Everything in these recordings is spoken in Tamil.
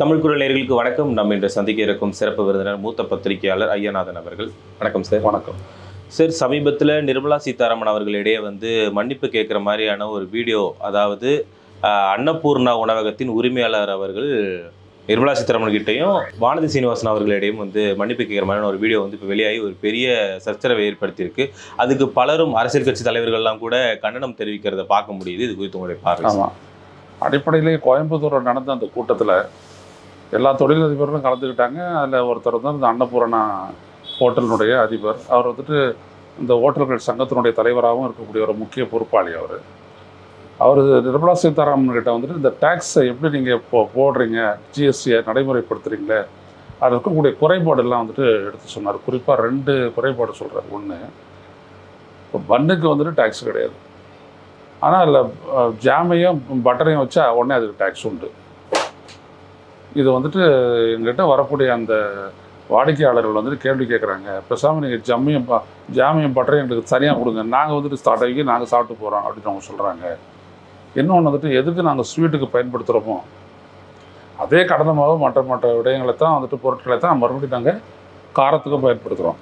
தமிழ் குரல் வணக்கம். நம்ம இன்று சந்திக்க இருக்கும் சிறப்பு விருந்தினர் மூத்த பத்திரிகையாளர் ஐயநாதன் அவர்கள். வணக்கம் சார். வணக்கம். சார் சமீபத்தில் நிர்மலா சீதாராமன் அவர்களிடையே வந்து மன்னிப்பு கேட்குற மாதிரியான ஒரு வீடியோ அதாவது அன்னபூர்ணா உணவகத்தின் உரிமையாளர் அவர்கள் நிர்மலா சீதாராமன் கிட்டையும் வானதி சீனிவாசன் அவர்களிடையும் வந்து மன்னிப்பு கேட்குற மாதிரியான ஒரு வீடியோ வந்து இப்போ வெளியாகி ஒரு பெரிய சர்ச்சரவை ஏற்படுத்தியிருக்கு. அதுக்கு பலரும் அரசியல் கட்சி தலைவர்கள்லாம் கூட கண்டனம் தெரிவிக்கிறத பார்க்க முடியுது. இது குறித்து உங்களுடைய பார்வை. ஆமாம் அடிப்படையிலேயே கோயம்புத்தூரில் நடந்த அந்த கூட்டத்தில் எல்லா தொழிலதிபர்களும் கலந்துக்கிட்டாங்க. அதில் ஒருத்தர் வந்து இந்த அன்னபூரணா ஹோட்டலினுடைய அதிபர். அவர் வந்துட்டு இந்த ஹோட்டல்கள் சங்கத்தினுடைய தலைவராகவும் இருக்கக்கூடிய ஒரு முக்கிய பொறுப்பாளி அவர். அவர் நிர்மலா சீதாராமன் கிட்ட வந்துட்டு இந்த டேக்ஸை எப்படி நீங்கள் இப்போ போடுறீங்க? ஜிஎஸ்டியை நடைமுறைப்படுத்துகிறீங்களே அதில் இருக்கக்கூடிய குறைபாடெல்லாம் வந்துட்டு எடுத்து சொன்னார். குறிப்பாக ரெண்டு குறைபாடு சொல்கிறார் ஒன்று இப்போ பன்னுக்கு வந்துட்டு டேக்ஸ் கிடையாது. ஆனால் அதில் ஜாமையும் பட்டரையும் வச்சா உடனே அதுக்கு டேக்ஸ் உண்டு. இது வந்துட்டு எங்கிட்ட வரக்கூடிய அந்த வாடிக்கையாளர்கள் வந்துட்டு கேள்வி கேட்குறாங்க பேசாமல் நீங்கள் ஜம்மையும் பா ஜாமியம் பட்டரையும் எங்களுக்கு சரியாக கொடுங்க. நாங்கள் வந்துட்டு ஸ்டார்ட் ஆகி நாங்கள் சாப்பிட்டு போகிறோம் அப்படின்னு அவங்க சொல்கிறாங்க இன்னொன்று வந்துட்டு எதுக்கு நாங்கள் ஸ்வீட்டுக்கு பயன்படுத்துகிறோமோ அதே கடந்த மற்ற மற்ற விடயங்களை தான் வந்துட்டு பொருட்களை தான் மறுபடியும் நாங்கள் காரத்துக்கும் பயன்படுத்துகிறோம்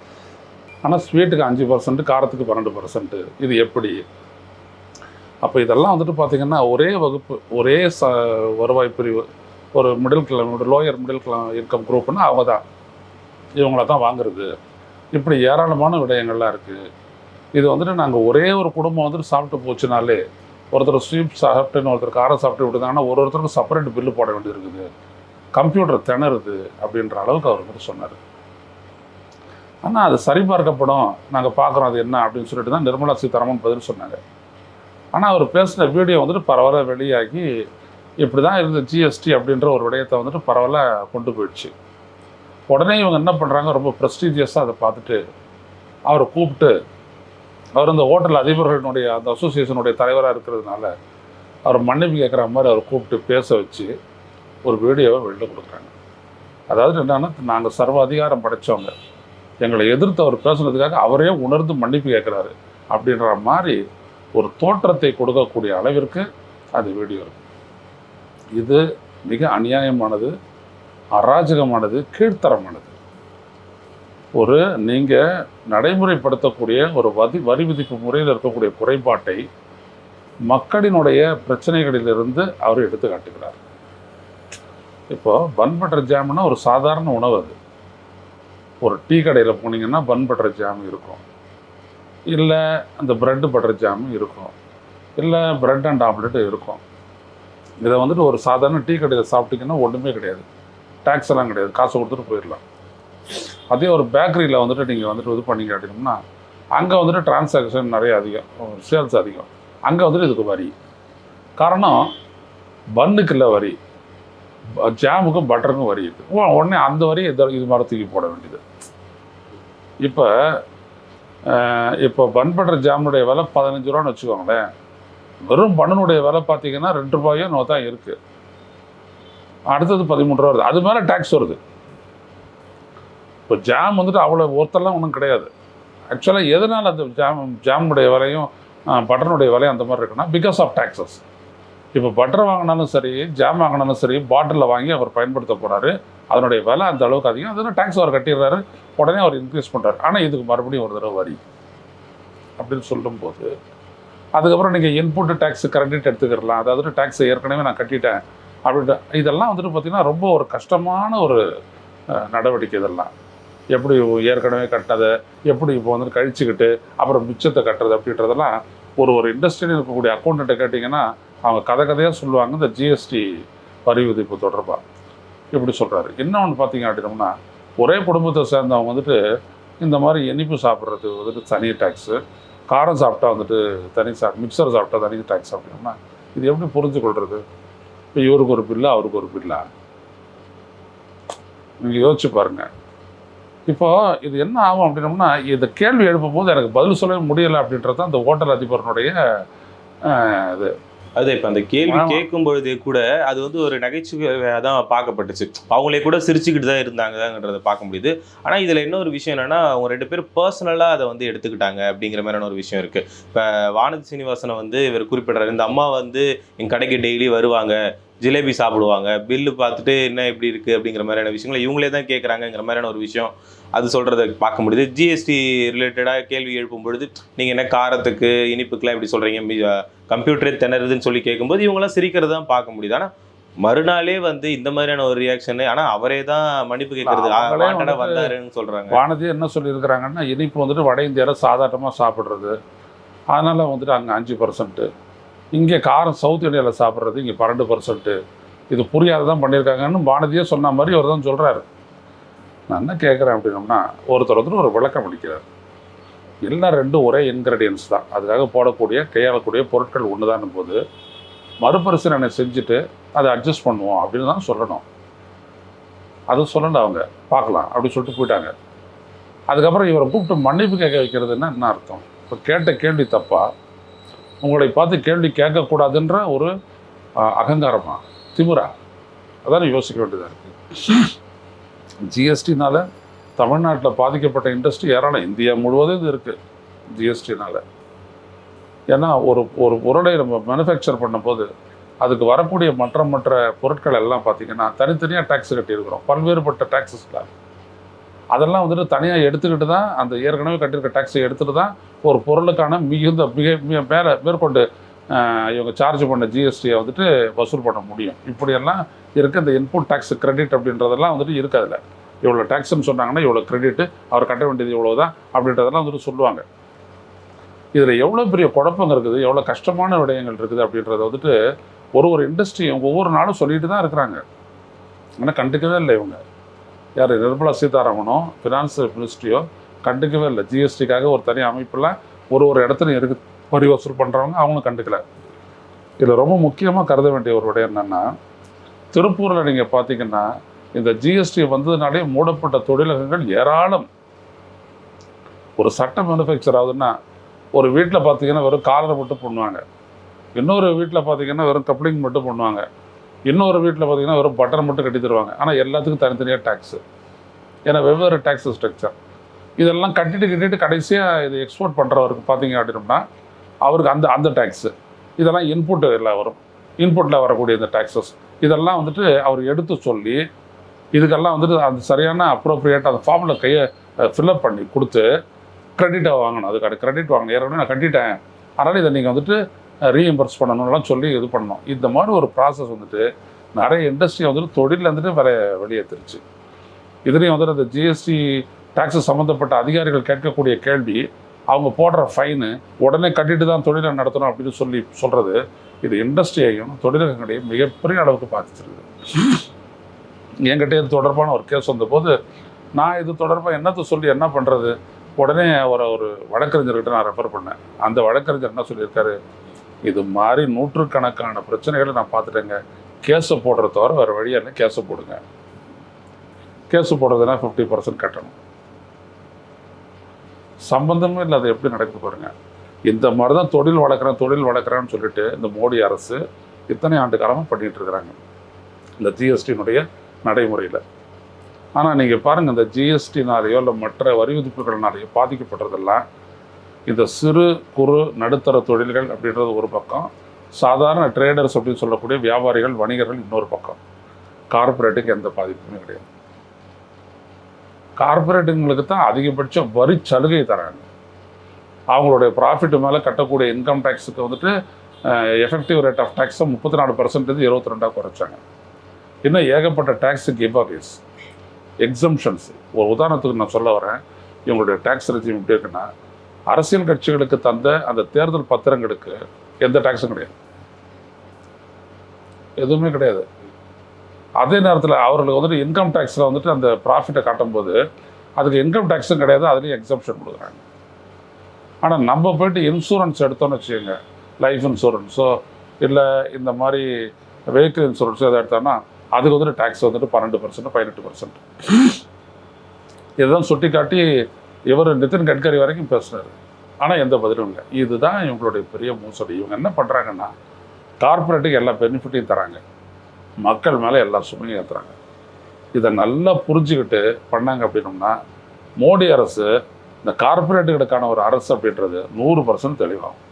ஆனால் ஸ்வீட்டுக்கு அஞ்சு பர்சன்ட் காரத்துக்கு பன்னெண்டு பர்சன்ட்டு இது எப்படி? அப்போ இதெல்லாம் வந்துட்டு பார்த்தீங்கன்னா ஒரே வகுப்பு ஒரே ச வருவாய் பிரிவு ஒரு middle class lower middle class income குரூப்னா அவங்க தான். இவங்கள தான் வாங்குறது. இப்படி ஏராளமான விடயங்கள்லாம் இருக்குது இது வந்துட்டு நாங்கள் ஒரே ஒரு குடும்பம் வந்துட்டு சாப்பிட்டு போச்சுனாலே ஒருத்தர் ஸ்வீப் சாப்பிட்டுன்னு ஒருத்தர் காரம் சாப்பிட்டு விட்டுருந்தாங்கன்னா ஒரு ஒருத்தருக்கும் செப்பரேட் பில்லு போட வேண்டியிருக்குது கம்ப்யூட்டர் திணறுது அப்படின்ற அளவுக்கு அவர் வந்துட்டு சொன்னார். ஆனால் அது சரிபார்க்கப்படும். நாங்கள் பார்க்குறோம் அது என்ன அப்படின்னு சொல்லிட்டு தான் நிர்மலா சீதாராமன் பதில் சொன்னாங்க ஆனால் அவர் பேசின வீடியோ வந்துட்டு பரவாயில்ல வெளியாகி இப்படி தான் இருந்த ஜிஎஸ்டி அப்படின்ற ஒரு விடயத்தை வந்துட்டு பரவாயில்ல கொண்டு போயிடுச்சு. உடனே இவங்க என்ன பண்ணுறாங்க ரொம்ப ப்ரெஸ்டீஜியஸாக அதை பார்த்துட்டு அவரை கூப்பிட்டு அவர் இந்த ஹோட்டல் அதிபர்களுடைய அந்த அசோசியேஷனுடைய தலைவராக இருக்கிறதுனால அவர் மன்னிப்பு கேட்குற மாதிரி அவர் கூப்பிட்டு பேச வச்சு ஒரு வீடியோவை வெளியில் கொடுக்குறாங்க. அதாவது என்னென்னா நாங்கள் சர்வ அதிகாரம் படைச்சவங்க. எங்களை எதிர்த்து அவர் பேசுனதுக்காக அவரே உணர்ந்து மன்னிப்பு கேட்குறாரு அப்படின்ற மாதிரி ஒரு தோற்றத்தை கொடுக்கக்கூடிய அளவிற்கு அது வீடியோ இருக்கு. இது மிக அநியாயமானது அராஜகமானது கீழ்த்தரமானது. ஒரு நீங்கள் நடைமுறைப்படுத்தக்கூடிய ஒரு வதி வரி விதிப்பு முறையில் இருக்கக்கூடிய குறைபாட்டை மக்களினுடைய பிரச்சனைகளிலிருந்து அவர் எடுத்து காட்டுகிறார். இப்போது பன் பட்டர் ஜாம்னா ஒரு சாதாரண உணவு அது. ஒரு டீ கடையில் போனீங்கன்னா பன் பட்டர் ஜாம் இருக்கும். இல்லை அந்த ப்ரெட் பட்டர் ஜாம் இருக்கும். இல்லை ப்ரெட் அண்ட் ஆம்லெட் இருக்கும். இதை வந்துட்டு ஒரு சாதாரண டீ கடையில் சாப்பிட்டீங்கன்னா ஒன்றுமே கிடையாது. டேக்ஸ் எல்லாம் கிடையாது. காசு கொடுத்துட்டு போயிடலாம். அதே ஒரு பேக்கரியில் வந்துட்டு நீங்கள் வந்துட்டு இது பண்ணீங்க அப்படின்னோம்னா அங்கே வந்துட்டு டிரான்சாக்ஷன் நிறைய அதிகம். சேல்ஸ் அதிகம். அங்கே வந்துட்டு இதுக்கு வரி. காரணம் பன்னுக்கு இல்லை வரி. ஜாமுக்கும் பட்டருக்கும் வரி இருக்குது உடனே அந்த வரி இது இது மாதிரி தூக்கி போட வேண்டியது. இப்போ இப்போ பன் பட்டர் ஜாமுடைய விலை பதினஞ்சு ரூபான்னு வச்சுக்கோங்களேன். வெறும் பணனுடைய விலை பார்த்தீங்கன்னா ரெண்டு ரூபாயோ நோ தான் இருக்குது அடுத்தது பதிமூணு ரூபா வருது. அது மேலே டேக்ஸ் வருது. இப்போ ஜாம் வந்துட்டு அவ்வளோ ஒருத்தெல்லாம் ஒன்றும் கிடையாது. ஆக்சுவலாக எதனால் அந்த ஜாம் ஜாமுடைய விலையும் பட்டனுடைய விலையும் அந்த மாதிரி இருக்குன்னா பிகாஸ் ஆஃப் டேக்ஸஸ் இப்போ பட்டர் வாங்கினாலும் சரி ஜாம் வாங்கினாலும் சரி பாட்டிலில் வாங்கி அவர் பயன்படுத்த போகிறாரு அதனுடைய விலை அந்த அளவுக்கு அதிகம். அதனால் டேக்ஸ் அவர் கட்டிடுறாரு. உடனே அவர் இன்க்ரீஸ் பண்ணுறாரு ஆனால் இதுக்கு மறுபடியும் ஒரு தடவை வரி. அப்படின்னு சொல்லும்போது அதுக்கப்புறம் நீங்கள் இன்புட் டேக்ஸ் கிரெடிட் எடுத்துக்கிறலாம். அதாவது டேக்ஸ் ஏற்கனவே நான் கட்டிட்டேன். அப்படின்ட்டு இதெல்லாம் வந்துட்டு பார்த்தீங்கன்னா ரொம்ப ஒரு கஷ்டமான ஒரு நடவடிக்கை இதெல்லாம். எப்படி ஏற்கனவே கட்டினதை எப்படி இப்போ வந்து கழிச்சுக்கிட்டு அப்புறம் மிச்சத்தை கட்டுறது அப்படின்றதெல்லாம் ஒரு ஒரு இண்டஸ்ட்ரியில் இருக்கக்கூடிய அக்கௌண்ட்டை கேட்டிங்கன்னா அவங்க கதை கதையாக சொல்லுவாங்க இந்த ஜிஎஸ்டி வரி விதிப்பு தொடர்பாக இப்படி சொல்கிறாரு இன்னொன்று பார்த்தீங்க அப்படின்னோம்னா ஒரே குடும்பத்தை சேர்ந்தவங்க வந்துட்டு இந்த மாதிரி இனிப்பு சாப்பிட்றது வந்துட்டு தனி டேக்ஸு காரம் சாப்பிட்டா வந்துட்டு தனி சா மிக்சர் சாப்பிட்டா தனி டேக்ஸ் சாப்பிட்டோம்னா இது எப்படி புரிஞ்சு கொள்வது இப்போ இவருக்கு ஒரு பில்லா அவருக்கு ஒரு பில்லா? நீங்கள் யோசிச்சு பாருங்கள் இப்போ இது என்ன ஆகும் அப்படின்னோம்னா இந்த கேள்வி எழுப்பும் போது எனக்கு பதில் சொல்லவே முடியலை அப்படின்றது தான் அந்த ஹோட்டல் அதிபரனுடைய இது. அது இப்போ அந்த கேள்வி. கேட்கும் பொழுதே கூட அது வந்து ஒரு நகைச்சுவையாக தான் பார்க்கப்பட்டுச்சு. அவங்களே கூட சிரிச்சுக்கிட்டு தான் இருந்தாங்கன்றதை பார்க்க முடியுது. ஆனால் இதில் இன்னொரு விஷயம் என்னன்னா அவங்க ரெண்டு பேரும் பர்சனலாக அதை வந்து எடுத்துக்கிட்டாங்க அப்படிங்கிற மாதிரியான ஒரு விஷயம் இருக்கு. இப்போ வானதி சீனிவாசனை வந்து இவர் குறிப்பிடுறாரு. இந்த அம்மா வந்து என் கடைக்கு டெய்லி வருவாங்க. ஜிலேபி சாப்பிடுவாங்க. பில்லு பார்த்துட்டு என்ன எப்படி இருக்குது அப்படிங்கிற மாதிரியான விஷயங்களை இவங்களே தான் கேட்குறாங்கங்கிற மாதிரியான ஒரு விஷயம் அது சொல்கிறத பார்க்க முடியுது. ஜிஎஸ்டி ரிலேட்டடாக கேள்வி எழுப்பும் பொழுது நீங்கள் என்ன காரத்துக்கு இனிப்புக்கெலாம் இப்படி சொல்கிறீங்க கம்ப்யூட்டரே திணறுதுன்னு சொல்லி கேட்கும்போது இவங்களாம் சிரிக்கிறது தான் பார்க்க முடியுது. ஆனால் மறுநாளே வந்து இந்த மாதிரியான ஒரு ரியாக்ஷன் ஆனால் அவரே தான் மன்னிப்பு கேட்கறது வந்தாருன்னு சொல்கிறாங்க வானதி என்ன சொல்லியிருக்கிறாங்கன்னா இனிப்பு வந்துட்டு வட இந்தியாவில் சாதாரணமாக சாப்பிட்றது. அதனால் வந்துட்டு அங்கே அஞ்சு பர்சன்ட்டு இங்கே காரம் சவுத் இந்தியாவில் சாப்பிட்றது இங்கே பன்னெண்டு பர்சன்ட்டு இது புரியாததான் பண்ணியிருக்காங்கன்னு பானதியே சொன்ன மாதிரி அவர் தான் சொல்கிறாரு நான் என்ன கேட்குறேன் அப்படின்னோம்னா ஒருத்தர் ஒருத்தர் ஒரு விளக்கம் அளிக்கிறார். எல்லாம் ரெண்டும் ஒரே இன்க்ரீடியன்ஸ் தான். அதுக்காக போடக்கூடிய கையாளக்கூடிய பொருட்கள் ஒன்று தான் போது மறுபரிசீலனை செஞ்சுட்டு அதை அட்ஜஸ்ட் பண்ணுவோம் அப்படின்னு தான் சொல்லணும். அது சொல்லலை அவங்க. பார்க்கலாம் அப்படி சொல்லிட்டு போயிட்டாங்க. அதுக்கப்புறம் இவரை கூப்பிட்டு மன்னிப்பு கேட்க வைக்கிறதுன்னா என்ன அர்த்தம்? இப்போ கேட்ட கேள்வி தப்பா? உங்களை பார்த்து கேள்வி கேட்கக்கூடாதுன்ற ஒரு அகங்காரமாக திமுறா? அதான் யோசிக்க வேண்டியதாக இருக்குது ஜிஎஸ்டினால் தமிழ்நாட்டில் பாதிக்கப்பட்ட இண்டஸ்ட்ரி ஏராளம். இந்தியா முழுவதும் இது இருக்குது ஜிஎஸ்டினால் ஏன்னா ஒரு ஒரு பொருளை நம்ம மேனுஃபேக்சர் பண்ணும்போது அதுக்கு வரக்கூடிய மற்ற மற்ற பொருட்கள் எல்லாம் பார்த்தீங்கன்னா தனித்தனியாக டேக்ஸ் கட்டியிருக்கிறோம். பல்வேறுபட்ட டேக்ஸஸ்லாம் அதெல்லாம் வந்துட்டு தனியாக எடுத்துக்கிட்டு தான் அந்த ஏற்கனவே கட்டியிருக்க டேக்ஸை எடுத்துகிட்டு தான் ஒரு பொருளுக்கான மிகுந்த மிக மிக மேலே மேற்கொண்டு இவங்க சார்ஜ் பண்ண ஜிஎஸ்டியை வந்துட்டு வசூல் பண்ண முடியும். இப்படியெல்லாம் இருக்க. இந்த இன்புட் டேக்ஸ் கிரெடிட் அப்படின்றதெல்லாம் வந்துட்டு இருக்காதுல்ல இவ்வளோ டேக்ஸ்ன்னு சொன்னாங்கன்னா இவ்வளோ கிரெடிட்டு அவர் கட்ட வேண்டியது இவ்வளோ தான் அப்படின்றதெல்லாம் வந்துட்டு சொல்லுவாங்க. இதில் எவ்வளோ பெரிய குழப்பங்க இருக்குது எவ்வளோ கஷ்டமான விடயங்கள் இருக்குது அப்படின்றத வந்துட்டு ஒரு ஒரு இண்டஸ்ட்ரியும் ஒவ்வொரு நாளும் சொல்லிட்டு தான் இருக்கிறாங்க. ஆனால் கண்டுக்கவே இல்லை இவங்க. யார்? நிர்மலா சீதாராமனோ ஃபினான்ஸ் மினிஸ்ட்ரியோ கண்டுக்கவே இல்லை. ஜிஎஸ்டிக்காக ஒரு தனி அமைப்பில் ஒரு ஒரு இடத்துல இருக்கு வரி வசூல் பண்ணுறவங்க அவங்களும் கண்டுக்கல. இதில் ரொம்ப முக்கியமாக கருத வேண்டிய ஒரு விடயம் என்னென்னா திருப்பூரில் நீங்கள் பார்த்தீங்கன்னா இந்த ஜிஎஸ்டி வந்ததுனாலே மூடப்பட்ட தொழிலகங்கள் ஏராளம். ஒரு சட்ட மேனுஃபேக்சர் ஆகுதுன்னா ஒரு வீட்டில் பார்த்தீங்கன்னா வெறும் காலரை மட்டும் பண்ணுவாங்க. இன்னொரு வீட்டில் பார்த்தீங்கன்னா வெறும் கப்ளிங் மட்டும் பண்ணுவாங்க. இன்னொரு வீட்டில் பார்த்தீங்கன்னா வெறும் பட்டன் மட்டும் கட்டி தருவாங்க. ஆனால் எல்லாத்துக்கும் தனித்தனியாக டேக்ஸு ஏன்னா வெவ்வேறு டேக்ஸ் ஸ்ட்ரக்சர் இதெல்லாம் கட்டிட்டு கட்டிட்டு கடைசியாக இது எக்ஸ்போர்ட் பண்ணுறவருக்கு பார்த்தீங்க அப்படின்னோம்னா அவருக்கு அந்த அந்த டேக்ஸு இதெல்லாம் இன்புட் எல்லாம் வரும். இன்புட்டில் வரக்கூடிய இந்த டேக்ஸஸ் இதெல்லாம் வந்துட்டு அவர் எடுத்து சொல்லி இதுக்கெல்லாம் வந்துட்டு அந்த சரியான அப்ரோப்ரியேட் அந்த ஃபார்மில் கையை ஃபில்அப் பண்ணி கொடுத்து கிரெடிட்டை வாங்கணும். அதுக்கான கிரெடிட் வாங்கணும். ஏற்கனவே நான் கட்டிட்டேன். அதனால் இதை நீங்கள் வந்துட்டு ரீஎம்பர்ஸ் பண்ணணும்லாம் சொல்லி இது பண்ணோம். இந்த மாதிரி ஒரு ப்ராசஸ் வந்துட்டு நிறைய இண்டஸ்ட்ரி வந்துட்டு தொழில் வந்துட்டு வர வெளியேற்றுருச்சு இதுலேயும் வந்துட்டு அந்த ஜிஎஸ்டி டாக்ஸஸ் சம்மந்தப்பட்ட அதிகாரிகள் கேட்கக்கூடிய கேள்வி அவங்க போடுற ஃபைனு உடனே கட்டிட்டு தான் தொழிலை நடத்தணும் அப்படின்னு சொல்லி சொல்கிறது இது இண்டஸ்ட்ரியையும் தொழிலகங்களையும் மிகப்பெரிய அளவுக்கு பாதிச்சிருக்கு என்கிட்ட இது தொடர்பான ஒரு கேஸ் வந்தபோது நான் இது தொடர்பாக என்னத்தை சொல்லி என்ன பண்ணுறது உடனே அவரை ஒரு வழக்கறிஞர்கிட்ட நான் ரெஃபர் பண்ணேன். அந்த வழக்கறிஞர் என்ன சொல்லியிருக்காரு? இது மாதிரி நூற்றுக்கணக்கான பிரச்சனைகளை நான் பார்த்துட்டேங்க. கேஸை போடுற தவிர வேறு வழியாக இல்லை. கேஸை போடுங்க. கேஸு போடுறதுனா ஃபிஃப்டி பர்சன்ட் கட்டணும். சம்பந்தமே இல்லை. அது எப்படி நடக்குது பாருங்க. இந்த மாதிரி தான் தொழில் வளர்க்குறேன் தொழில் வளர்க்குறேன்னு சொல்லிட்டு இந்த மோடி அரசு இத்தனை ஆண்டு காலமாக பண்ணிகிட்டு இருக்கிறாங்க. இந்த ஜிஎஸ்டியினுடைய நடைமுறையில். ஆனால் நீங்கள் பாருங்கள் இந்த ஜிஎஸ்டினாலேயோ இல்லை மற்ற வரி விதிப்புகள்னாலேயோ பாதிக்கப்படுறதெல்லாம் இந்த சிறு குறு நடுத்தர தொழில்கள் அப்படின்றது ஒரு பக்கம். சாதாரண ட்ரேடர்ஸ் அப்படின்னு சொல்லக்கூடிய வியாபாரிகள் வணிகர்கள் இன்னொரு பக்கம். கார்ப்பரேட்டுக்கு எந்த பாதிப்புமே கிடையாது. கார்ப்பரேட்டுங்களுக்கு தான் அதிகபட்ச வரி சலுகை தராங்க. அவங்களுடைய ப்ராஃபிட் மேலே கட்டக்கூடிய இன்கம் டேக்ஸுக்கு வந்துட்டு எஃபெக்டிவ் ரேட் ஆஃப் டேக்ஸை முப்பத்தி நாலு பர்சன்டேஜ் இருபத்தி ரெண்டாக குறைச்சாங்க. இன்னும் ஏகப்பட்ட டேக்ஸு கிபாகேஸ் எக்ஸம்ஷன்ஸ் ஒரு உதாரணத்துக்கு நான் சொல்ல வரேன். இவங்களுடைய டேக்ஸ் ரெஜிம் எப்படி இருக்குன்னா அரசியல் கட்சிகளுக்கு தந்த அந்த தேர்தல் பத்திரங்களுக்கு எந்த டேக்ஸும் கிடையாது. எதுவுமே கிடையாது. அதே நேரத்தில் அவர்களுக்கு வந்துட்டு இன்கம் டேக்ஸில் வந்துட்டு அந்த ப்ராஃபிட்டை காட்டும்போது அதுக்கு இன்கம் டேக்ஸும் கிடையாது அதுலேயும் எக்ஸம்ஷன் கொடுக்குறாங்க. ஆனால் நம்ம போயிட்டு இன்சூரன்ஸ் எடுத்தோம்னு வச்சுக்கோங்க. லைஃப் இன்சூரன்ஸோ இல்லை இந்த மாதிரி வெஹிக்கிள் இன்சூரன்ஸோ எதை எடுத்தோம்னா அதுக்கு வந்துட்டு டேக்ஸ் வந்துட்டு பன்னெண்டு பர்சன்ட் பதினெட்டு பர்சன்ட் இதுதான் சுட்டி காட்டி இவர் நிதின் கட்கரி வரைக்கும் பேசினார். ஆனால் எந்த பதிலும் இல்லை. இதுதான் இவங்களுடைய பெரிய மோசடி. இவங்க என்ன பண்ணுறாங்கன்னா கார்ப்பரேட்டுக்கு எல்லா பெனிஃபிட்டையும் தராங்க. மக்கள் மேலே எல்லா சுமையும் ஏற்றுறாங்க இதை நல்லா புரிஞ்சுக்கிட்டு பண்ணாங்க அப்படின்னோம்னா மோடி அரசு இந்த கார்பரேட்டுகளுக்கான ஒரு அரசு அப்படின்றது நூறு பர்சன்ட் தெளிவாகும்.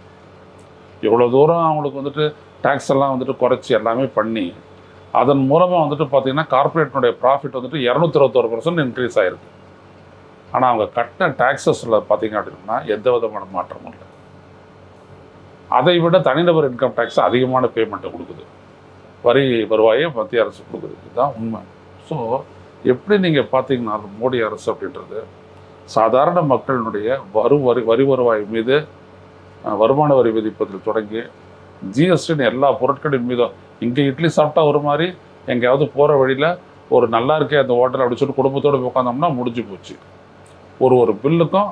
இவ்வளோ தூரம் அவங்களுக்கு வந்துட்டு டேக்ஸ் எல்லாம் வந்துட்டு குறைச்சி எல்லாமே பண்ணி அதன் மூலமாக வந்துட்டு பார்த்தீங்கன்னா கார்ப்பரேட்னுடைய ப்ராஃபிட் வந்துட்டு இரநூத்தி இருபத்தோரு பர்சன்ட் இன்க்ரீஸ் ஆகிருக்கு ஆனால் அவங்க கட்டின டேக்ஸஸில் பார்த்தீங்க அப்படின்னா எந்த விதமான மாற்றமும் இல்லை. அதை விட தனிநபர் இன்கம் டேக்ஸ் அதிகமான பேமெண்ட்டை கொடுக்குது. வரி வருவாயை மத்திய அரசு கொடுக்குது. இதுதான் உண்மை. ஸோ எப்படி நீங்கள் பார்த்தீங்கன்னா மோடி அரசு அப்படின்றது சாதாரண மக்களினுடைய வரு வரி வரி வருவாய் மீது வருமான வரி விதிப்பதில் தொடங்கி ஜிஎஸ்டின்னு எல்லா பொருட்களின் மீதும் இங்கே இட்லி சாப்பிட்டா ஒரு மாதிரி எங்கேயாவது போகிற வழியில் ஒரு நல்லா இருக்கே அந்த ஹோட்டல் அப்படி சொல்லிட்டு குடும்பத்தோடு உட்காந்தோம்னா முடிஞ்சு போச்சு. ஒரு ஒரு பில்லுக்கும்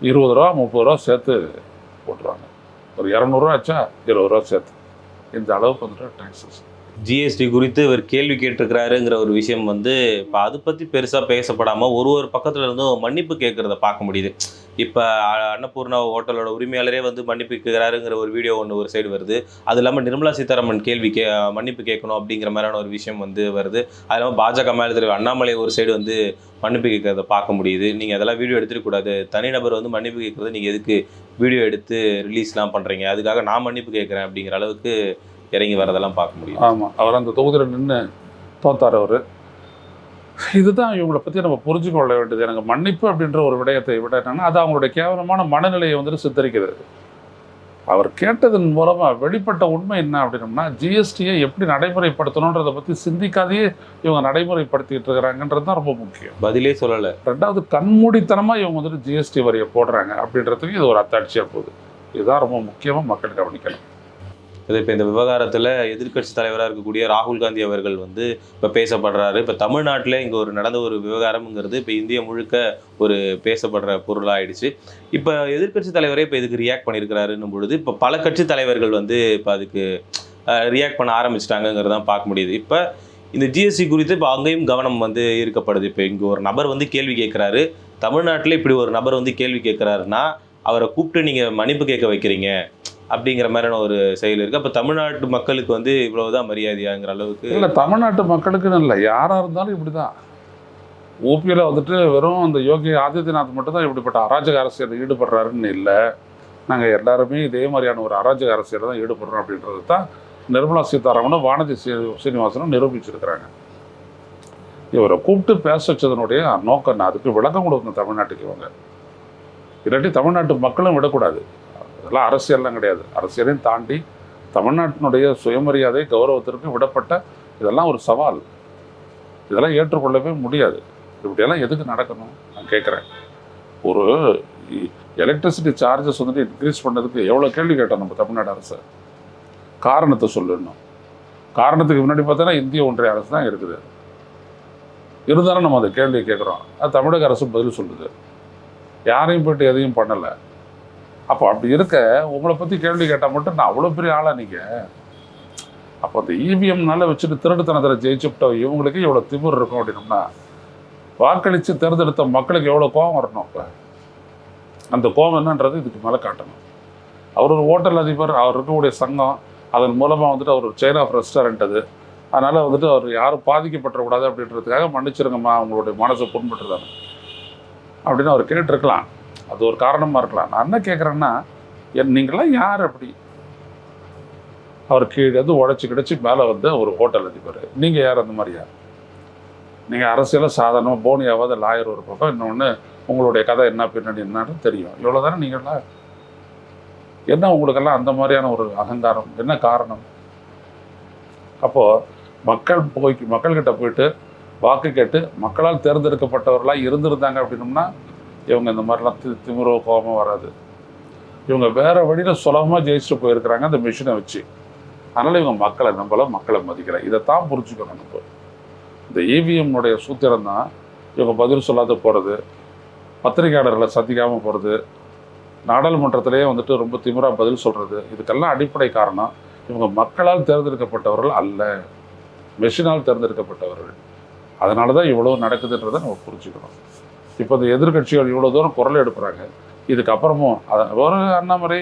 இருபது ரூபா முப்பது ரூபா சேர்த்து போட்டுருவாங்க. ஒரு இரநூறுவா ஆச்சா இருபது ரூபா சேர்த்து. இந்த அளவுக்கு வந்துட்டு டேக்ஸஸ் ஜிஎஸ்டி குறித்து இவர் கேள்வி கேட்டிருக்கிறாருங்கிற ஒரு விஷயம் வந்து இப்போ அதை பற்றி பெருசாக பேசப்படாமல் ஒரு ஒரு பக்கத்தில் இருந்தும் மன்னிப்பு கேட்குறத பார்க்க முடியுது. இப்போ அன்னபூர்ணா ஹோட்டலோட உரிமையாளரே வந்து மன்னிப்பு கேட்குறாருங்கிற ஒரு வீடியோ ஒன்று ஒரு சைடு வருது. அது இல்லாமல் நிர்மலா சீதாராமன் கேள்வி கே மன்னிப்பு கேட்கணும் அப்படிங்கிற மாதிரியான ஒரு விஷயம் வந்து வருது. அது இல்லாமல் பாஜக மேலே தலைவர் அண்ணாமலை ஒரு சைடு வந்து மன்னிப்பு கேட்கறத பார்க்க முடியுது. நீங்கள் அதெல்லாம் வீடியோ எடுத்துகிட்டு கூடாது. தனிநபர் வந்து மன்னிப்பு கேட்குறது நீங்கள் எதுக்கு வீடியோ எடுத்து ரிலீஸ்லாம் பண்ணுறீங்க அதுக்காக நான் மன்னிப்பு கேட்குறேன் அப்படிங்கிற அளவுக்கு இறங்கி வரதெல்லாம் பார்க்க முடியும் ஆமாம் அவர் அந்த தொகுதியில் நின்று தோத்தார் அவர். இதுதான் இவங்களை பற்றி நம்ம புரிஞ்சு கொள்ள வேண்டியது. எனக்கு மன்னிப்பு அப்படின்ற ஒரு விடயத்தை விட என்னன்னா அது அவங்களுடைய கேவலமான மனநிலையை வந்துட்டு சித்தரிக்கிறது. அவர் கேட்டதன் மூலமாக வெளிப்பட்ட உண்மை என்ன அப்படின்னம்னா ஜிஎஸ்டியை எப்படி நடைமுறைப்படுத்தணுன்றதை பற்றி சிந்திக்காதையே இவங்க நடைமுறைப்படுத்திட்டு இருக்கிறாங்கன்றது தான் ரொம்ப முக்கியம். பதிலே சொல்லலை. ரெண்டாவது கண்மூடித்தனமாக இவங்க வந்துட்டு ஜிஎஸ்டி வரியை போடுறாங்க அப்படின்றதுக்கு இது ஒரு அத்தாட்சியாக போகுது. இதுதான் ரொம்ப முக்கியமாக மக்கள் கவனிக்கணும். இது இப்போ இந்த விவகாரத்தில் எதிர்க்கட்சி தலைவராக இருக்கக்கூடிய ராகுல் காந்தி அவர்கள் வந்து இப்போ பேசப்படுறாரு. இப்போ தமிழ்நாட்டில் இங்கே ஒரு நடந்த ஒரு விவகாரம்ங்கிறது இப்போ இந்தியா முழுக்க ஒரு பேசப்படுற பொருளாயிடுச்சு. இப்போ எதிர்க்கட்சி தலைவரே இப்போ இதுக்கு ரியாக்ட் பண்ணியிருக்கிறாருன்னும் பொழுது இப்போ பல கட்சி தலைவர்கள் வந்து இப்போ அதுக்கு ரியாக்ட் பண்ண ஆரம்பிச்சிட்டாங்கங்கிறதான் பார்க்க முடியுது. இப்போ இந்த ஜிஎஸ்டி குறித்து இப்போ அங்கேயும் கவனம் வந்து ஈர்க்கப்படுது. இப்போ இங்கே ஒரு நபர் வந்து கேள்வி கேட்குறாரு. தமிழ்நாட்டில் இப்படி ஒரு நபர் வந்து கேள்வி கேட்குறாருன்னா அவரை கூப்பிட்டு நீங்கள் மன்னிப்பு கேட்க வைக்கிறீங்க. அப்படிங்கிற மாதிரியான ஒரு செயல் இருக்குது அப்போ தமிழ்நாட்டு மக்களுக்கு வந்து இவ்வளவுதான் மரியாதையாங்கிற அளவுக்கு இல்லை தமிழ்நாட்டு மக்களுக்குன்னு இல்லை. யாராக இருந்தாலும் இப்படி தான் ஓபியில் வந்துட்டு வெறும் அந்த யோகி ஆதித்யநாத் மட்டும் தான் இப்படிப்பட்ட அராஜக அரசியலில் ஈடுபடுறாருன்னு இல்லை. நாங்கள் எல்லாருமே இதே மாதிரியான ஒரு அராஜக அரசியலில் தான் ஈடுபடுறோம் அப்படின்றது தான் நிர்மலா சீதாராமனும் வானதி சீனிவாசனும் நிரூபிச்சிருக்கிறாங்க. இவரை கூப்பிட்டு பேச வச்சதனுடைய நோக்கம் நான் அதுக்கு விளக்கம் கொடுக்கணும் தமிழ்நாட்டுக்கு இவங்க. இல்லாட்டி தமிழ்நாட்டு மக்களும் விடக்கூடாது. அதெல்லாம் அரசியல்லாம் கிடையாது. அரசியலையும் தாண்டி தமிழ்நாட்டினுடைய சுயமரியாதை கௌரவத்திற்கு விடப்பட்ட இதெல்லாம் ஒரு சவால். இதெல்லாம் ஏற்றுக்கொள்ளவே முடியாது. இப்படியெல்லாம் எதுக்கு நடக்கணும்? நான் கேட்குறேன். ஒரு எலக்ட்ரிசிட்டி சார்ஜஸ் வந்துட்டு இன்க்ரீஸ் பண்ணதுக்கு எவ்வளோ கேள்வி கேட்டோம் நம்ம தமிழ்நாடு அரசு? காரணத்தை சொல்லணும். காரணத்துக்கு முன்னாடி பார்த்தோன்னா இந்திய ஒன்றிய அரசு தான் இருக்குது. இருந்தாலும் நம்ம அந்த கேள்வியை கேட்குறோம். அது தமிழக அரசு பதில் சொல்லுது. யாரையும் போயிட்டு எதையும் பண்ணலை. அப்போ அப்படி இருக்க உங்களை பற்றி கேள்வி கேட்டால் மட்டும் நான் அவ்வளோ பெரிய ஆளாக நீங்கள் அப்போ அந்த E இவிஎம்னால வச்சுட்டு திருடுத்தனத்தில் ஜெயிச்சுட்டோம் இவங்களுக்கு எவ்வளோ திமிர் இருக்கும் அப்படின்னோம்னா வாக்களித்து தேர்ந்தெடுத்த மக்களுக்கு எவ்வளோ கோபம் வரணும் இப்போ அந்த கோபம் என்னன்றது இதுக்கு மேலே காட்டணும். அவர் ஒரு ஹோட்டல் அதிபர் அவர் இருக்கக்கூடிய சங்கம் அதன் மூலமாக வந்துட்டு அவர் ஒரு செயின் ஆஃப் ரெஸ்டாரண்ட் அது. அதனால் வந்துட்டு அவர் யாரும் பாதிக்கப்பட்டுறக்கூடாது அப்படின்றதுக்காக மன்னிச்சிருங்கம்மா அவங்களுடைய மனசை புண்பட்டுருந்தாங்க அப்படின்னு அவர் கேட்டிருக்கலாம். அது ஒரு காரணமாக இருக்கலாம். நான் என்ன கேட்குறேன்னா என் நீங்களாம் யார் அப்படி? அவர் கீழே இருந்து உழைச்சி கிடச்சி மேலே வந்து ஒரு ஹோட்டல் அதிபர். நீங்கள் யார்? அந்த மாதிரியா நீங்கள் அரசியலில் சாதாரணமாக போனியாவது லாயர் ஒரு பக்கம். இன்னொன்று உங்களுடைய கதை என்ன பின்னணி என்னன்னு தெரியும். இவ்வளோ தானே நீங்களாம் என்ன உங்களுக்கெல்லாம் அந்த மாதிரியான ஒரு அகங்காரம்? என்ன காரணம்? அப்போது மக்கள் போய் மக்கள்கிட்ட போயிட்டு வாக்கு கேட்டு மக்களால் தேர்ந்தெடுக்கப்பட்டவர்களாக இருந்திருந்தாங்க அப்படின்னம்னா இவங்க இந்த மாதிரிலாம் தி திமிரோ கோபம் வராது. இவங்க வேறு வழியில் சுலபமாக ஜெயிச்சுட்டு போயிருக்கிறாங்க அந்த மிஷினை வச்சு. அதனால் இவங்க மக்களை நம்பல மக்களை மதிக்கலை. இதை தான் புரிஞ்சுக்கணும் நம்ம இந்த EVM சூத்திரம் தான் இவங்க பதில் சொல்லாத போகிறது பத்திரிகையாளர்களை சந்திக்காமல் போகிறது நாடாளுமன்றத்திலேயே வந்துட்டு ரொம்ப திமிராக பதில் சொல்கிறது இதுக்கெல்லாம் அடிப்படை காரணம் இவங்க மக்களால் தேர்ந்தெடுக்கப்பட்டவர்கள் அல்ல. மெஷினால் தேர்ந்தெடுக்கப்பட்டவர்கள். அதனால தான் இவ்வளோ நடக்குதுன்றதை நம்ம புரிஞ்சுக்கணும். இப்போ இந்த எதிர்க்கட்சிகள் இவ்வளோ தூரம் குரல் எடுப்புறாங்க இதுக்கப்புறமும் அதை ஒரு அண்ணாமலை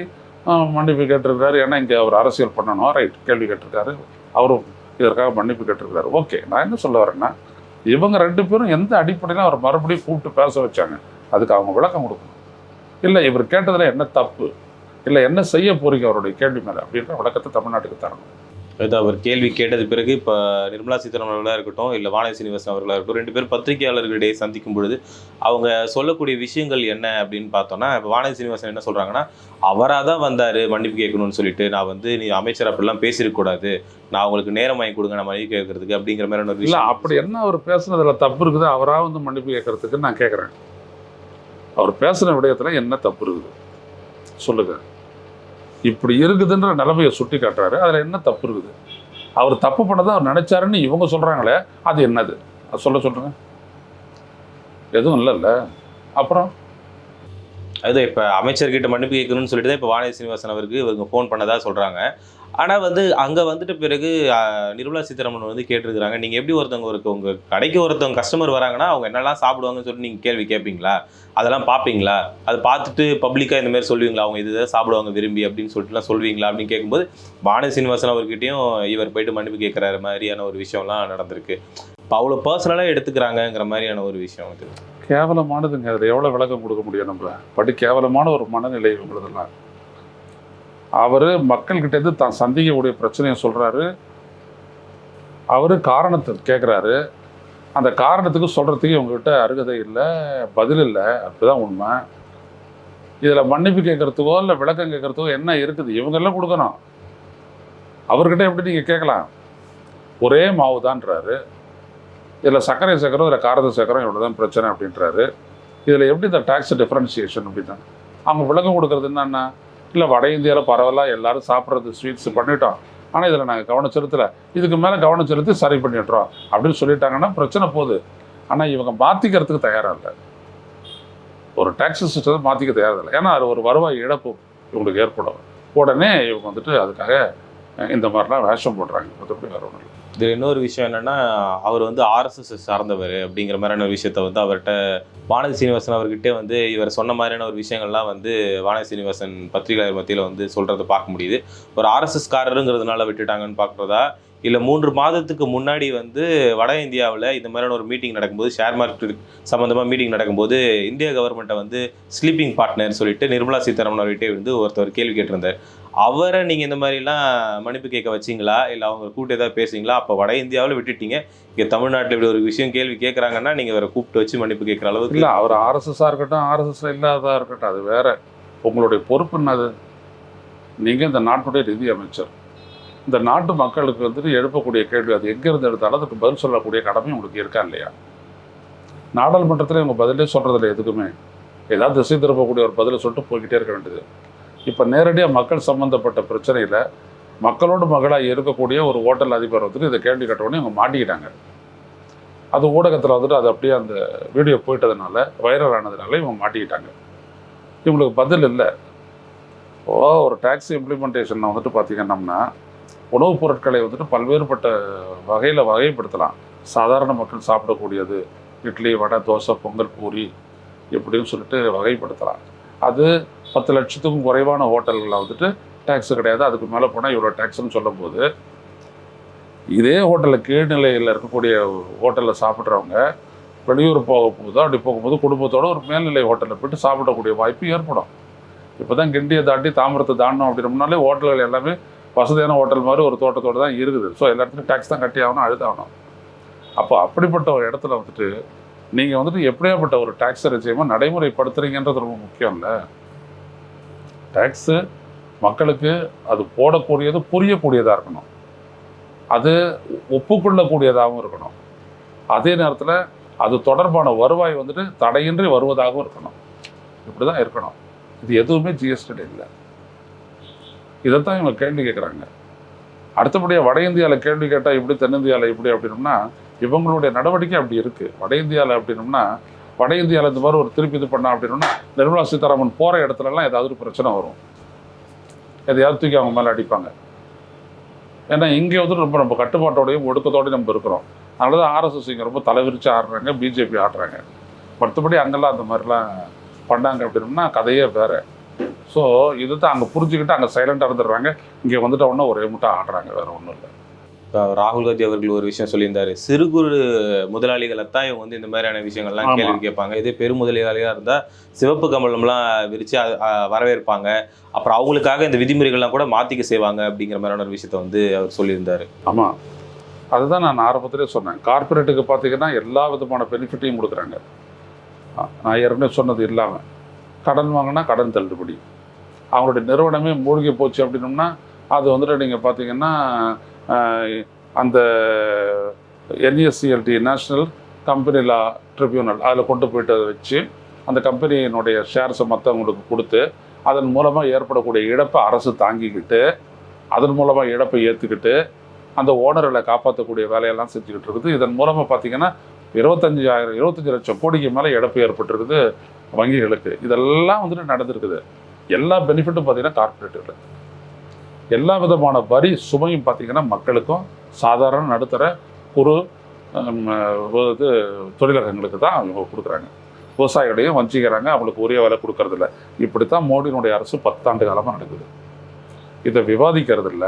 மன்னிப்பு கேட்டிருக்காரு. ஏன்னா இங்கே அவர் அரசியல் பண்ணணும். ரைட் கேள்வி கேட்டிருக்காரு. அவரும் இதற்காக மன்னிப்பு கேட்டிருக்காரு. ஓகே நான் என்ன சொல்ல வரேன்னா இவங்க ரெண்டு பேரும் எந்த அடிப்படையில் அவர் மறுபடியும் கூப்பிட்டு பேச வச்சாங்க அதுக்கு அவங்க விளக்கம் கொடுக்கணும். இல்லை இவர் கேட்டதில் என்ன தப்பு? இல்லை என்ன செய்ய போறீங்க அவருடைய கேள்வி மேலே அப்படின்ற விளக்கத்தை தமிழ்நாட்டுக்கு தரணும். இது அவர் கேள்வி கேட்டது பிறகு இப்போ நிர்மலா சீதாராமன் அவர்களாக இருக்கட்டும் இல்லை வானதி சீனிவாசன் அவர்களாக இருக்கட்டும் ரெண்டு பேரும் பத்திரிகையாளர்களிடையே சந்திக்கும் பொழுது அவங்க சொல்லக்கூடிய விஷயங்கள் என்ன அப்படின்னு பார்த்தோம்னா இப்போ வானதி சீனிவாசன் என்ன சொல்கிறாங்கன்னா அவராக தான் வந்தார் மன்னிப்பு கேட்கணும்னு சொல்லிட்டு நான் வந்து நீ அமைச்சர் அப்படிலாம் பேசியிருக்கக்கூடாது நான் உங்களுக்கு நேரம் வாங்கி கொடுங்க நான் மன்னிப்பு கேட்கறதுக்கு அப்படிங்கிற மாதிரி ஒரு இல்லை அப்படி என்ன அவர் பேசுனதுல தப்பு இருக்குது அவராக வந்து மன்னிப்பு கேட்கறதுக்கு நான் கேட்குறேன். அவர் பேசுன விடயத்துல என்ன தப்பு இருக்குது? சொல்லுங்க. இப்படி இருக்குதுன்ற நிலைமையை சுட்டி காட்டுறாரு. அதுல என்ன தப்பு இருக்குது? அவர் தப்பு பண்ணதை அவர் நினைச்சாருன்னு இவங்க சொல்றாங்களே அது என்னது? அது சொல்ல சொல்லுங்க எதுவும் இல்லைல்ல. அப்புறம்? அது இப்போ அமைச்சர்கிட்ட மன்னிப்பு கேட்கணும்னு சொல்லிட்டு தான் இப்போ வானதி சீனிவாசன் அவருக்கு இவங்க ஃபோன் பண்ணதாக சொல்கிறாங்க ஆனால் வந்து அங்கே வந்துட்டு பிறகு நிர்மலா சீதாராமன் வந்து கேட்டிருக்கிறாங்க. நீங்கள் எப்படி ஒருத்தவங்க ஒரு உங்கள் கடைக்கு ஒருத்தவங்க கஸ்டமர் வராங்கன்னா அவங்க என்னெல்லாம் சாப்பிடுவாங்கன்னு சொல்லி நீங்கள் கேள்வி கேட்பீங்களா? அதெல்லாம் பார்ப்பீங்களா? அதை பார்த்துட்டு பப்ளிக்காக இந்த மாதிரி சொல்லுவீங்களா? அவங்க இதுதான் சாப்பிடுவாங்க விரும்பி அப்படின்னு சொல்லிட்டுலாம் சொல்வீங்களா அப்படின்னு கேட்கும்போது வானதி சீனிவாசன் அவர்கிட்டயும் இவர் போயிட்டு மன்னிப்பு கேட்குறாரு. மாதிரியான ஒரு விஷயம்லாம் நடந்திருக்கு. இப்போ அவ்வளோ பர்சனலாக எடுத்துக்கிறாங்கங்கிற மாதிரியான ஒரு விஷயம் இது. கேவலமானதுங்க. அதில் எவ்வளோ விளக்கம் கொடுக்க முடியும் நம்ம? படி கேவலமான ஒரு மனநிலை இவங்களதெல்லாம் அவர் மக்கள்கிட்டேருந்து தான் சந்திக்கக்கூடிய பிரச்சனையை சொல்கிறாரு அவர் காரணத்தை கேட்குறாரு அந்த காரணத்துக்கு சொல்கிறதுக்கு இவங்ககிட்ட அருகதை இல்லை பதில் இல்லை. அப்படிதான் உண்மை. இதில் மன்னிப்பு கேட்குறதுக்கோ இல்லை விளக்கம் கேட்குறதுக்கோ என்ன இருக்குது? இவங்கெல்லாம் கொடுக்கணும். அவர்கிட்ட எப்படி நீங்கள் கேட்கலாம்? ஒரே மாவு தான்றாரு இதில் சர்க்கரை சேர்க்குறோம் இதில் காரத்தை சேர்க்குறோம் இவ்வளோ தான் பிரச்சனை அப்படின்றாரு. இதில் எப்படி இந்த டேக்ஸ் டிஃப்ரென்சியேஷன் அப்படின்னா அவங்க விளக்கம் கொடுக்குறது என்னென்னா இல்லை வட இந்தியாவில் பரவலாக எல்லாரும் சாப்பிட்றது ஸ்வீட்ஸ் பண்ணிட்டோம். ஆனால் இதில் நாங்கள் கவனம் செலுத்தலை. இதுக்கு மேலே கவனம் செலுத்தி சரி பண்ணிடுறோம். அப்படின்னு சொல்லிட்டாங்கன்னா பிரச்சனை போகுது. ஆனால் இவங்க மாற்றிக்கிறதுக்கு தயாராக இல்லை. ஒரு டேக்ஸ் சிஸ்டத்தை மாற்றிக்க தயாராக இல்லை. ஏன்னா அது ஒரு வருவாய் இழப்பு இவங்களுக்கு ஏற்படும். உடனே இவங்க வந்துட்டு அதுக்காக இந்த மாதிரிலாம் வேஷம் போடுறாங்க. மற்றபடி வேறு ஒன்றும் இதில் இது இன்னொரு விஷயம் என்னென்னா அவர் வந்து ஆர்எஸ்எஸ் சார்ந்தவர் அப்படிங்கிற மாதிரியான விஷயத்த வந்து அவர்கிட்ட வானதி சீனிவாசன் அவர்கிட்டே வந்து இவர் சொன்ன மாதிரியான ஒரு விஷயங்கள்லாம் வந்து வானதி சீனிவாசன் பத்திரிகையாளர் மத்தியில் வந்து சொல்கிறத பார்க்க முடியுது. ஒரு ஆர்எஸ்எஸ்காரருங்கிறதுனால விட்டுட்டாங்கன்னு பார்க்குறதா? இல்லை மூன்று மாதத்துக்கு முன்னாடி வந்து வட இந்தியாவில் இந்த மாதிரியான ஒரு மீட்டிங் நடக்கும்போது ஷேர் மார்க்கெட் சம்மந்தமாக மீட்டிங் நடக்கும்போது இந்திய கவர்மெண்ட்டை வந்து ஸ்லீப்பிங் பார்ட்னர் சொல்லிட்டு நிர்மலா சீதாராமன் அவர்கிட்டே வந்து ஒருத்தர் கேள்வி கேட்டிருந்தார். அவரை நீங்கள் இந்த மாதிரிலாம் மன்னிப்பு கேட்க வச்சிங்களா? இல்லை அவங்க கூப்பிட்டு ஏதாவது பேசுவீங்களா அப்போ வட இந்தியாவில் விட்டுட்டீங்க. இங்கே தமிழ்நாட்டில் இப்படி ஒரு விஷயம் கேள்வி கேட்குறாங்கன்னா நீங்கள் வேறு கூப்பிட்டு வச்சு மன்னிப்பு கேட்குற அளவுக்கு இல்லை அவர் ஆர்எஸ்எஸ்ஸாக இருக்கட்டும் ஆர்எஸ்எஸ் இல்லாததாக இருக்கட்டும் அது வேற. உங்களுடைய பொறுப்பு என்னது? நீங்கள் இந்த நாட்டுடைய நிதி அமைச்சர். இந்த நாட்டு மக்களுக்கு வந்துட்டு எழுப்பக்கூடிய கேள்வி அது எங்கேருந்து எடுத்தாலும் அதுக்கு பதில் சொல்லக்கூடிய கடமை உங்களுக்கு இருக்கா இல்லையா? நாடாளுமன்றத்தில் இவங்க பதிலே சொல்கிறதில்ல எதுக்குமே. ஏதாவது திசை திருப்பக்கூடிய ஒரு பதிலை சொல்லிட்டு போய்கிட்டே இருக்க வேண்டியது. இப்போ நேரடியாக மக்கள் சம்மந்தப்பட்ட பிரச்சனையில் மக்களோட மகளாக இருக்கக்கூடிய ஒரு ஹோட்டல் அதிபர் வந்துட்டு இதை கேள்வி கேட்டவுடனே இவங்க மாட்டிக்கிட்டாங்க. அது ஊடகத்தில் வந்துட்டு அது அப்படியே அந்த வீடியோ போயிட்டதுனால வைரல் ஆனதுனால இவங்க மாட்டிக்கிட்டாங்க. இவங்களுக்கு பதில் இல்லை. ஓ ஒரு டேக்ஸி இம்ப்ளிமெண்டேஷனில் வந்துட்டு பார்த்திங்கன்னா உணவுப் பொருட்களை வந்துட்டு பல்வேறுபட்ட வகையில் வகைப்படுத்தலாம். சாதாரண மக்கள் சாப்பிடக்கூடியது இட்லி வடை தோசை பொங்கல் பூரி இப்படின்னு சொல்லிட்டு வகைப்படுத்தலாம். அது பத்து லட்சத்துக்கும் குறைவான ஹோட்டல்களில் வந்துட்டு டேக்ஸ் கிடையாது. அதுக்கு மேலே போனால் இவ்வளோ டேக்ஸ்னு சொல்லும்போது இதே ஹோட்டலில் கீழ்நிலையில் இருக்கக்கூடிய ஹோட்டலில் சாப்பிட்றவங்க வெளியூர் போக போதோ அப்படி போகும்போது குடும்பத்தோடு ஒரு மேல்நிலை ஹோட்டலில் போயிட்டு சாப்பிடக்கூடிய வாய்ப்பு ஏற்படும். இப்போ தான் கிண்டியை தாண்டி தாமிரத்தை தாண்டணும் அப்படின்னோம்னாலே ஹோட்டல்கள் எல்லாமே வசதியான ஹோட்டல் மாதிரி ஒரு தோட்டத்தோடு தான் இருக்குது. ஸோ எல்லா இடத்துலையும் டேக்ஸ் தான் கட்டி ஆகணும் அழுதாகணும். அப்போ அப்படிப்பட்ட ஒரு இடத்துல வந்துட்டு நீங்கள் வந்துட்டு எப்படியாப்பட்ட ஒரு டேக்ஸ் நிச்சயமாக நடைமுறைப்படுத்துறீங்கன்றது ரொம்ப முக்கியம் இல்லை. டேக்ஸு மக்களுக்கு அது போடக்கூடியது புரியக்கூடியதாக இருக்கணும். அது ஒப்புக்கொள்ளக்கூடியதாகவும் இருக்கணும். அதே நேரத்தில் அது தொடர்பான வருவாய் வந்துட்டு தடையின்றி வருவதாகவும் இருக்கணும். இப்படி தான் இருக்கணும். இது எதுவுமே ஜிஎஸ்டி இல்லை. இதைத்தான் இவங்க கேள்வி கேட்குறாங்க அடுத்தபடியாக வட இந்தியாவில் கேள்வி கேட்டால் இப்படி தென்னிந்தியாவில் இப்படி அப்படின்னோம்னா இவங்களுடைய நடவடிக்கை அப்படி இருக்குது வட இந்தியாவில் அப்படின்னோம்னா வட இந்தியாவில் இந்த மாதிரி ஒரு திருப்பி இது பண்ணா அப்படின்னா நிர்மலா சீதாராமன் போகிற இடத்துலலாம் ஏதாவது ஒரு பிரச்சனை வரும். எதையாவது தூக்கி அவங்க மேலே அடிப்பாங்க? ஏன்னா இங்கே வந்து ரொம்ப நம்ம கட்டுப்பாட்டோடையும் ஒடுக்கத்தோடையும் நம்ம இருக்கிறோம். அதனால தான் ஆர்எஸ்எஸ் இங்கே ரொம்ப தலைவிரிச்சு ஆடுறாங்க பிஜேபி ஆடுறாங்க. மற்றபடி அங்கெல்லாம் அந்த மாதிரிலாம் பண்ணாங்க அப்படின்னா கதையே வேறு. ஸோ இதுதான் அங்கே புரிஞ்சுக்கிட்டு அங்கே சைலண்டாக இருந்துடுறாங்க. இங்கே வந்துட்ட உடனே ஒரே முட்டை ஆடுறாங்க வேறு ஒன்றும் இல்லை. ராகுல் காந்தி அவர்கள் ஒரு விஷயம் சொல்லியிருந்தாரு. சிறு குறு முதலாளிகளை தான் இவங்க வந்து இந்த மாதிரியான விஷயங்கள்லாம். கேள்வி கேட்பாங்க. இதே பெரு முதலாளியாக இருந்தால் சிவப்பு கமலம்லாம் விரித்து வரவேற்பாங்க. அப்புறம் அவங்களுக்காக இந்த விதிமுறைகள்லாம் கூட மாற்றிக்க செய்வாங்க அப்படிங்கிற மாதிரியான ஒரு விஷயத்த வந்து அவர் சொல்லியிருந்தாரு. ஆமாம் அதுதான் நான் ஆரம்பத்திலே சொன்னேன். கார்ப்பரேட்டுக்கு பார்த்தீங்கன்னா எல்லா விதமான பெனிஃபிட்டையும் கொடுக்குறாங்க. நான் ஏற்கனவே சொன்னது இல்லாமல் கடன் வாங்கினா கடன் தள்ளுபடி. அவங்களுடைய நிறுவனமே மூழ்கி போச்சு அப்படின்னோம்னா அது வந்துட்டு நீங்கள் பார்த்தீங்கன்னா அந்த NSCLT national company law tribunal அதில் கொண்டு போயிட்டு வச்சு அந்த கம்பெனியினுடைய ஷேர்ஸை மற்றவங்களுக்கு கொடுத்து அதன் மூலமாக ஏற்படக்கூடிய இழப்பை அரசு தாங்கிக்கிட்டு அதன் மூலமாக இழப்பை ஏற்றுக்கிட்டு அந்த ஓனர்களை காப்பாற்றக்கூடிய வேலையெல்லாம் செஞ்சுக்கிட்டு இருக்குது. இதன் மூலமாக பார்த்திங்கன்னா இருபத்தஞ்சாயிரம் இருபத்தஞ்சு லட்சம் கோடிக்கு மேலே இழப்பு ஏற்பட்டிருக்குது வங்கிகளுக்கு. இதெல்லாம் வந்துட்டு நடந்திருக்குது. எல்லா பெனிஃபிட்டும் பார்த்தீங்கன்னா கார்பரேட்டுகளுக்கு எல்லா விதமான வரி சுமையும் பார்த்தீங்கன்னா மக்களுக்கும் சாதாரண நடுத்தர குறு இது தொழிலகங்களுக்கு தான் அவங்க கொடுக்குறாங்க. விவசாயிகளையும் வஞ்சிக்கிறாங்க அவங்களுக்கு உரிய விலை கொடுக்கறதில்ல. இப்படித்தான் மோடியினுடைய அரசு பத்தாண்டு காலமாக நடக்குது. இதை விவாதிக்கிறதில்ல.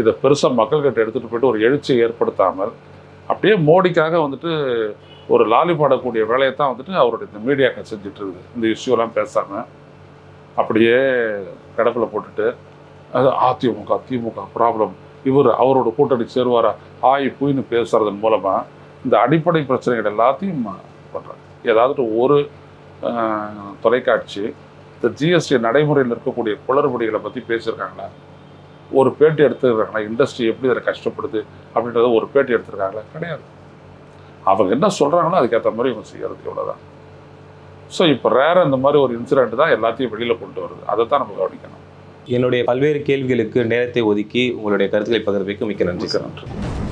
இதை பெருசாக மக்கள்கிட்ட எடுத்துகிட்டு போயிட்டு ஒரு எழுச்சியை ஏற்படுத்தாமல் அப்படியே மோடிக்காக வந்துட்டு ஒரு லாலி பாடக்கூடிய வேலையை தான் வந்துட்டு அவருடைய இந்த மீடியாக்கள் செஞ்சுட்டு இருக்குது. இந்த இஷ்யூலாம் பேசாமல் அப்படியே கடப்பில் போட்டுட்டு அது அதிமுக திமுக ப்ராப்ளம் இவர் அவரோட கூட்டணி சேருவாரா? ஆய் புயின்னு பேசுறதன் மூலமாக இந்த அடிப்படை பிரச்சனைகள் எல்லாத்தையும் பண்ணுறாங்க ஏதாவது ஒரு தொலைக்காட்சி இந்த ஜிஎஸ்டி நடைமுறையில் இருக்கக்கூடிய குளறுபடிகளை பற்றி பேசியிருக்காங்களா? ஒரு பேட்டி எடுத்துருக்காங்களா? இண்டஸ்ட்ரி எப்படி இதில் கஷ்டப்படுது? அப்படின்றத ஒரு பேட்டி எடுத்திருக்காங்களா? கிடையாது. அவங்க என்ன சொல்கிறாங்களோ அதுக்கேற்ற மாதிரி இவங்க செய்கிறது இவ்வளோதான் ஸோ இப்போ ரேர் இந்த மாதிரி ஒரு இன்சிடெண்ட் தான் எல்லாத்தையும் வெளியில் கொண்டு வருது. அதை தான் நம்ம கவனிக்கணும். என்னுடைய பல்வேறு கேள்விகளுக்கு நேரத்தை ஒதுக்கி உங்களுடைய கருத்துக்களை பகிர்ந்தமைக்கு மிக்க நன்றி. சார் நன்றி.